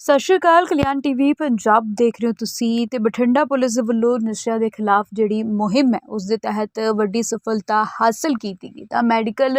ਸਤਿ ਸ਼੍ਰੀ ਅਕਾਲ, ਕਲਿਆਣ ਟੀਵੀ, ਪੰਜਾਬ ਦੇਖ ਰਹੇ ਹੋ ਤੁਸੀਂ ਤੇ ਬਠਿੰਡਾ ਪੁਲਿਸ ਵੱਲੋਂ ਨਸ਼ਿਆਂ ਦੇ ਖਿਲਾਫ ਜਿਹੜੀ ਮੁਹਿੰਮ ਹੈ, ਉਸ ਦੇ ਤਹਿਤ ਵੱਡੀ ਸਫਲਤਾ ਹਾਸਲ ਕੀਤੀ ਗਈ। ਤਾਂ ਮੈਡੀਕਲ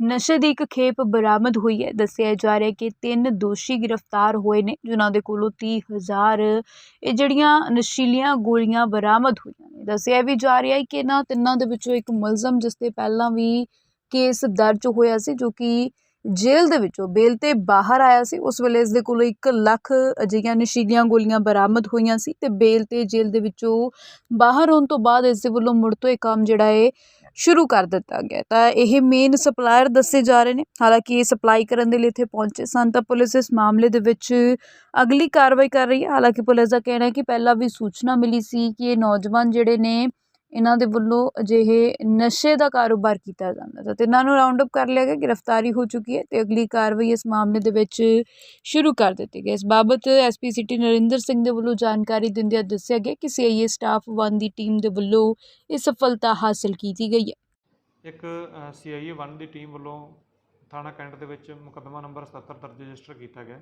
ਨਸ਼ੇ ਦੀ ਇੱਕ ਖੇਪ ਬਰਾਮਦ ਹੋਈ ਹੈ। ਦੱਸਿਆ ਜਾ ਰਿਹਾ ਕਿ ਤਿੰਨ ਦੋਸ਼ੀ ਗ੍ਰਿਫਤਾਰ ਹੋਏ ਨੇ, ਜਿਨ੍ਹਾਂ ਦੇ ਕੋਲੋਂ 30000 ਇਹ ਜਿਹੜੀਆਂ ਨਸ਼ੀਲੀਆਂ ਗੋਲੀਆਂ ਬਰਾਮਦ ਹੋਈਆਂ ਨੇ। ਦੱਸਿਆ ਵੀ ਜਾ ਰਿਹਾ ਹੈ ਕਿ ਇਹਨਾਂ ਤਿੰਨਾਂ ਦੇ ਵਿੱਚੋਂ ਇੱਕ ਮੁਲਜ਼ਮ, ਜਿਸ ਤੇ ਪਹਿਲਾਂ ਵੀ ਕੇਸ ਦਰਜ ਹੋਇਆ ਸੀ, ਜੋ ਕਿ ਜੇਲ੍ਹ ਦੇ ਵਿੱਚੋਂ ਬੇਲ ਤੇ ਬਾਹਰ ਆਇਆ ਸੀ। ਉਸ ਵੇਲੇ ਇਸ ਦੇ ਕੋਲੋਂ 1 ਲੱਖ ਅਜਿਹੀਆਂ ਨਸ਼ੀਲੀਆਂ ਗੋਲੀਆਂ ਬਰਾਮਦ ਹੋਈਆਂ ਸੀ ਤੇ ਬੇਲ ਤੇ ਜੇਲ੍ਹ ਦੇ ਵਿੱਚੋਂ ਬਾਹਰ ਆਉਣ ਤੋਂ ਬਾਅਦ ਇਸ ਦੇ ਵੱਲੋਂ ਮੁੜ ਤੋਂ ਇਹ ਕੰਮ ਜਿਹੜਾ ਹੈ ਸ਼ੁਰੂ ਕਰ ਦਿੱਤਾ ਗਿਆ ਤਾਂ ਇਹ ਮੇਨ ਸਪਲਾਇਰ ਦੱਸੇ ਜਾ ਰਹੇ ਨੇ। ਹਾਲਾਂਕਿ ਇਹ ਸਪਲਾਈ ਕਰਨ ਦੇ ਲਈ ਇੱਥੇ ਪਹੁੰਚੇ ਸਨ ਤਾਂ ਪੁਲਿਸ ਇਸ ਮਾਮਲੇ ਦੇ ਵਿੱਚ ਅਗਲੀ ਕਾਰਵਾਈ ਕਰ ਰਹੀ ਹੈ। ਹਾਲਾਂਕਿ ਪੁਲਿਸ ਦਾ ਕਹਿਣਾ ਹੈ ਕਿ ਪਹਿਲਾਂ ਵੀ ਸੂਚਨਾ ਮਿਲੀ ਸੀ ਕਿ ਇਹ ਨੌਜਵਾਨ ਜਿਹੜੇ ਨੇ ਇਹਨਾਂ ਦੇ ਵੱਲੋਂ ਅਜਿਹੇ ਨਸ਼ੇ ਦਾ ਕਾਰੋਬਾਰ ਕੀਤਾ ਜਾਂਦਾ ਤਾ ਅਤੇ ਇਹਨਾਂ ਨੂੰ ਰਾਉਂਡ ਅਪ ਕਰ ਲਿਆ ਗਿਆ, ਗ੍ਰਿਫਤਾਰੀ ਹੋ ਚੁੱਕੀ ਹੈ ਅਤੇ ਅਗਲੀ ਕਾਰਵਾਈ ਇਸ ਮਾਮਲੇ ਦੇ ਵਿੱਚ ਸ਼ੁਰੂ ਕਰ ਦਿੱਤੀ ਗਈ। ਇਸ ਬਾਬਤ ਐਸਪੀ ਸਿਟੀ ਨਰਿੰਦਰ ਸਿੰਘ ਦੇ ਵੱਲੋਂ ਜਾਣਕਾਰੀ ਦਿੰਦਿਆਂ ਦੱਸਿਆ ਗਿਆ ਕਿ ਸੀ ਆਈ ਏ ਸਟਾਫ 1 ਦੀ ਟੀਮ ਦੇ ਵੱਲੋਂ ਇਹ ਸਫਲਤਾ ਹਾਸਲ ਕੀਤੀ ਗਈ ਹੈ। ਇੱਕ ਸੀ ਆਈ ਏ 1 ਦੀ ਟੀਮ ਵੱਲੋਂ ਥਾਣਾ ਕੈਂਟ ਦੇ ਵਿੱਚ ਮੁਕੱਦਮਾ ਨੰਬਰ 77 ਦਰਜ ਰਜਿਸਟਰ ਕੀਤਾ ਗਿਆ।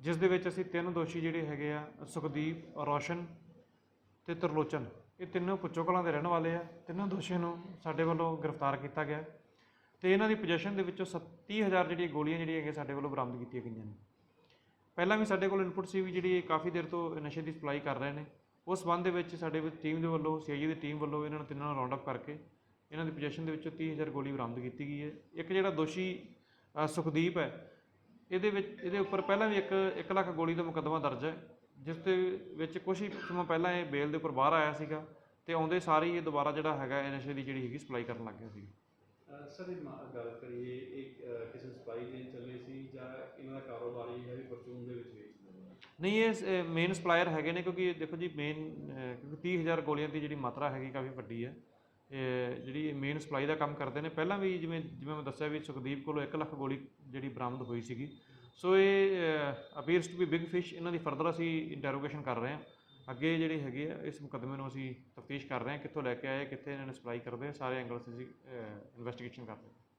ਜਿਸ ਦੇ ਵਿੱਚ ਅਸੀਂ ਤਿੰਨ ਦੋਸ਼ੀ ਜਿਹੜੇ ਹੈਗੇ ਆ, ਸੁਖਦੀਪ, ਰੋਸ਼ਨ ਤੇ ਤਰਲੋਚਨ ਇਹ ਤਿੰਨੋਂ ਪੁੱਚੋ ਕਲਾਂ ਦੇ ਰਹਿਣ ਵਾਲੇ ਆ, ਤਿੰਨਾਂ ਦੋਸ਼ੀਆਂ ਨੂੰ ਸਾਡੇ ਵੱਲੋਂ ਗ੍ਰਿਫਤਾਰ ਕੀਤਾ ਗਿਆ। ਤੇ ਇਹਨਾਂ ਦੀ ਪੋਜੀਸ਼ਨ ਦੇ ਵਿੱਚੋਂ 30000 ਜਿਹੜੀਆਂ ਗੋਲੀਆਂ ਜਿਹੜੀਆਂ ਹੈਗੀਆਂ ਸਾਡੇ ਵੱਲੋਂ ਬਰਾਮਦ ਕੀਤੀਆਂ ਗਈਆਂ ਨੇ। ਪਹਿਲਾਂ ਵੀ ਸਾਡੇ ਕੋਲ ਇਨਪੁਟ ਸੀ ਵੀ ਜਿਹੜੀ ਇਹ ਕਾਫੀ ਦੇਰ ਤੋਂ ਨਸ਼ੇ ਦੀ ਸਪਲਾਈ ਕਰ ਰਹੇ ਨੇ। ਉਸ ਸੰਬੰਧ ਦੇ ਵਿੱਚ ਸਾਡੇ ਟੀਮ ਦੇ ਵੱਲੋਂ ਸੀਆਈਏ ਦੀ ਟੀਮ ਵੱਲੋਂ ਇਹਨਾਂ ਨੂੰ ਤਿੰਨਾਂ ਨੂੰ ਰਾਉਂਡ ਅਪ ਕਰਕੇ ਇਹਨਾਂ ਦੀ ਪੋਜੀਸ਼ਨ ਦੇ ਵਿੱਚੋਂ 30000 ਗੋਲੀ ਬਰਾਮਦ ਕੀਤੀ ਗਈ ਹੈ। ਇੱਕ ਜਿਹੜਾ ਦੋਸ਼ੀ ਸੁਖਦੀਪ ਹੈ, ਇਹਦੇ ਵਿੱਚ, ਇਹਦੇ ਉੱਪਰ ਪਹਿਲਾਂ ਵੀ ਇੱਕ 1 ਲੱਖ ਗੋਲੀ ਦਾ ਮੁਕੱਦਮਾ ਦਰਜ ਹੈ। ਜਿਸ ਦੇ ਵਿੱਚ ਕੁਝ ਹੀ ਸਮਾਂ ਪਹਿਲਾਂ ਇਹ ਬੇਲ ਦੇ ਉੱਪਰ ਬਾਹਰ ਆਇਆ ਸੀਗਾ ਤੇ ਆਉਂਦੇ ਸਾਰ ਹੀ ਇਹ ਦੁਬਾਰਾ ਜਿਹੜਾ ਹੈਗਾ ਇਹ ਨਸ਼ੇ ਦੀ ਜਿਹੜੀ ਹੈਗੀ ਸਪਲਾਈ ਕਰਨ ਲੱਗ ਗਿਆ ਸੀ। ਸਰ ਇਹ ਗੱਲ ਕਰੀਏ ਅਹ, ਕਿਸੇ ਸਪਾਈ ਦੇ ਚੱਲੇ ਸੀ ਜਾਂ ਇਹਨਾਂ ਦਾ ਕਾਰੋਬਾਰ ਇਹ ਹੈ ਵੀ ਪਰਚੂਨ ਦੇ ਵਿੱਚ ਵੇਚਦੇ ਨਹੀਂ ਇਹ ਮੇਨ ਸਪਲਾਇਰ ਹੈਗੇ ਨੇ ਕਿਉਂਕਿ ਦੇਖੋ ਜੀ ਮੇਨ ਕਿਉਂਕਿ 30000 ਗੋਲੀਆਂ ਦੀ ਜਿਹੜੀ ਮਾਤਰਾ ਹੈਗੀ ਕਾਫੀ ਵੱਡੀ ਹੈ। ਇਹ ਜਿਹੜੀ ਮੇਨ ਸਪਲਾਈ ਦਾ ਕੰਮ ਕਰਦੇ ਨੇ। ਪਹਿਲਾਂ ਵੀ ਜਿਵੇਂ ਜਿਵੇਂ ਮੈਂ ਦੱਸਿਆ ਵੀ ਸੁਖਦੀਪ ਕੋਲੋਂ 1 ਲੱਖ ਗੋਲੀ ਜਿਹੜੀ ਬਰਾਮਦ ਹੋਈ ਸੀਗੀ ਸੋ ਇਹ appears to be big fish ਇਹਨਾਂ ਦੀ ਫਰਦਰ ਅਸੀਂ ਇੰਟਰੋਗੇਸ਼ਨ ਕਰ ਰਹੇ ਹਾਂ। ਅੱਗੇ ਜਿਹੜੀ ਹੈਗੀ ਆ, ਇਸ ਮੁਕੱਦਮੇ ਨੂੰ ਅਸੀਂ ਤਫਤੀਸ਼ ਕਰ ਰਹੇ ਹਾਂ, ਕਿੱਥੋਂ ਲੈ ਕੇ ਆਏ, ਕਿੱਥੇ ਇਹਨਾਂ ਨੇ ਸਪਲਾਈ ਕਰਦੇ ਆ, ਸਾਰੇ ਐਂਗਲਸ ਅਸੀਂ ਇਨਵੈਸਟੀਗੇਸ਼ਨ ਕਰ ਰਹੇ ਹਾਂ।